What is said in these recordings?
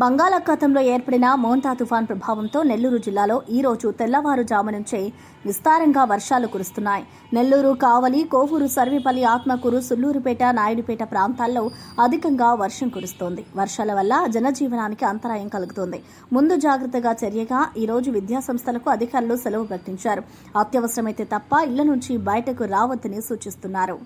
బంగాళాఖాతంలో ఏర్పడిన మోంతా తుఫాన్ ప్రభావంతో నెల్లూరు జిల్లాలో ఈరోజు తెల్లవారుజాము నుంచే విస్తారంగా వర్షాలు కురుస్తున్నాయి. నెల్లూరు కావలి కోవూరు సర్వేపల్లి ఆత్మకూరు సుల్లూరుపేట నాయుడుపేట ప్రాంతాల్లో అధికంగా వర్షం కురుస్తోంది. వర్షాల వల్ల జనజీవనానికి అంతరాయం కలుగుతోంది. ముందు జాగ్రత్తగా చర్యగా ఈరోజు విద్యాసంస్థలకు అధికారులు సెలవు ప్రకటించారు. అత్యవసరమైతే తప్ప ఇళ్ళ నుంచి బయటకు రావద్దని సూచిస్తున్నారు.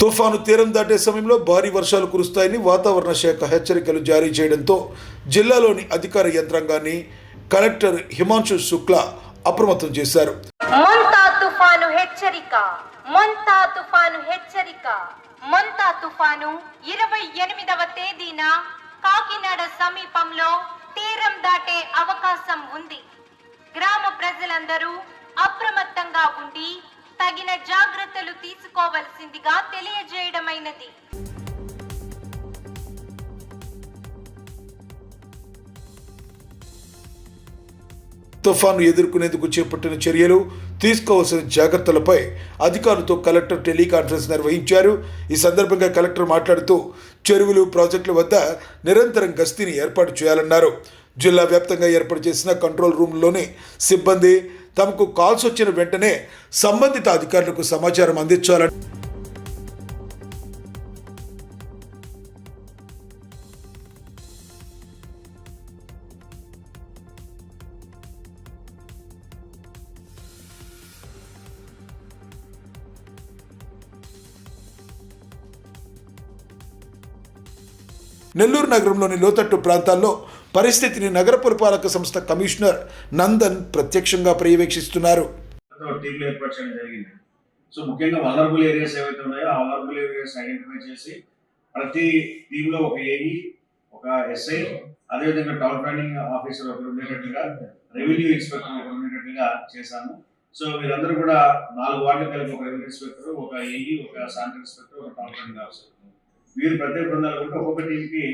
తుఫాను తీరం దాటే సమయంలో భారీ వర్షాలు కురుస్తాయని వాతావరణ శాఖ హెచ్చరికలు జారీ చేయడంతో జిల్లాలోని అధికార యంత్రాంగాన్ని కలెక్టర్ హిమాంశు శుక్లా అప్రమత్తం చేశారు. మొంతా తుఫాను హెచ్చరిక మొంతా తుఫాను హెచ్చరిక మొంతా తుఫాను ఇరవై ఎనిమిదవ తేదీన కాకినాడ సమీపంలో తీరం దాటే అవకాశం ఉంది. గ్రామ ప్రజలందరూ అప్రమత్తంగా ఉండి తగిన జాగ్రత్తలు తీసుకోవలసిందిగా తెలియజేయడమైనది. తుఫాను ఎదుర్కొనేందుకు చేపట్టిన చర్యలు తీసుకోవాల్సిన జాగ్రత్తలపై అధికారులతో కలెక్టర్ టెలికాన్ఫరెన్స్ నిర్వహించారు. ఈ సందర్భంగా కలెక్టర్ మాట్లాడుతూ చెరువులు ప్రాజెక్టుల వద్ద నిరంతరం గస్తీని ఏర్పాటు చేయాలన్నారు. జిల్లా వ్యాప్తంగా ఏర్పాటు చేసిన కంట్రోల్ రూమ్లోని సిబ్బంది తమకు కాల్స్ వచ్చిన వెంటనే సంబంధిత అధికారులకు సమాచారం అందించాలని నెల్లూరు నగరంలోని లోతట్టు ప్రాంతాల్లో పరిస్థితిని నగర పురపాలక సంస్థ కమిషనర్ నందన్ ప్రత్యక్షంగా పర్యవేక్షిస్తున్నారు. టీంలు ఏర్పాటు చేయడం జరిగింది. సో ముఖ్యంగా వలరబుల్ ఏరియాస్ ఏవైతే ఉన్నాయో ఆ వలరబుల్ ఏరియాస్ ఐడెంటిఫై చేసి ప్రతి టీంలో ఒక ఏఈ ఒక ఎస్ఐ అదేవిధంగా టౌన్ ప్లానింగ్ ఆఫీసర్ ఒకరు ఉండేటట్లుగా రెవెన్యూ ఇన్స్పెక్టర్ ఒకరు ఉండేటట్లుగా చేశాము. సో వీరందరూ కూడా నాలుగు వార్డులు కలిపి ఒక రెవెన్యూ ఇన్స్పెక్టర్ ఒక ఏఈ ఒక శానిటరీ ఇన్స్పెక్టర్ ఒక టౌన్ ప్లానింగ్ ఆఫీసర్. వీరు ప్రత్యేక బృందాలు కూడా ఒక్కొక్క టీంకి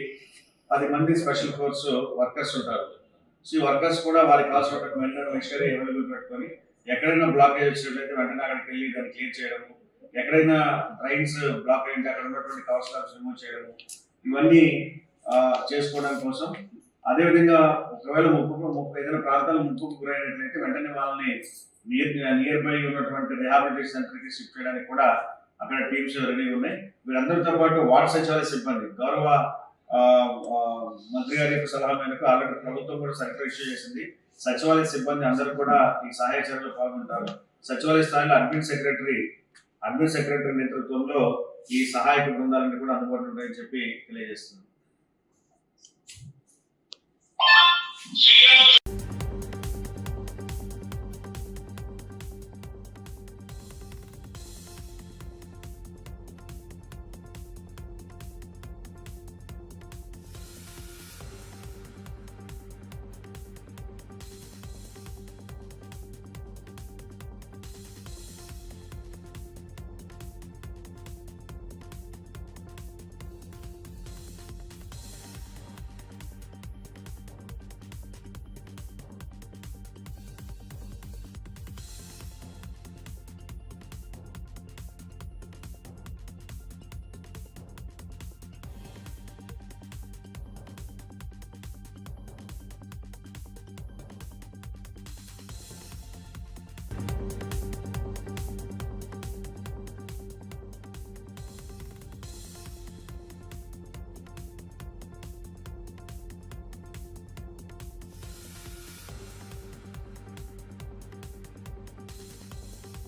పది మంది స్పెషల్ ఫోర్స్ వర్కర్స్ ఉంటారు. సో ఈ వర్కర్స్ కూడా వారికి కావాల్సిన వెంటనే మెషినరీ అవైలబుల్ పెట్టుకొని ఎక్కడైనా బ్లాకేజ్ వచ్చినట్లయితే వెంటనే అక్కడికి వెళ్ళి దాన్ని క్లియర్ చేయడము ఎక్కడైనా డ్రైన్స్ బ్లాక్ అయ్యింటే అక్కడ ఉన్నటువంటి కవర్ స్లాబ్స్ రిమూవ్ చేయడము ఇవన్నీ చేసుకోవడం కోసం. అదేవిధంగా ఒకవేళ ముప్పు ముప్పు ఏదైనా ప్రాంతాలు ముప్పుకు గురైనట్లయితే వెంటనే వాళ్ళని నియర్ నియర్ బై ఉన్నటువంటి రిహాబిలిటేషన్ సెంటర్కి షిఫ్ట్ చేయడానికి కూడా అక్కడ టీమ్స్ రెడీ ఉన్నాయి. వీరందరితో పాటు వార్డు సచివాలయ సిబ్బంది గౌరవ మంత్రి గారి యొక్క సలహా మేరకు ఆల్రెడీ ప్రభుత్వం కూడా సర్కులర్ ఇష్యూ చేసింది. సచివాలయ సిబ్బంది అందరూ కూడా ఈ సహాయ చర్యలో పాల్గొంటారు. సచివాలయ స్థాయిలో అడ్మిన్ సెక్రటరీ అడ్మిన్ సెక్రటరీ నేతృత్వంలో ఈ సహాయక బృందాలన్నీ కూడా అందుబాటులో ఉంటాయని చెప్పి తెలియజేస్తుంది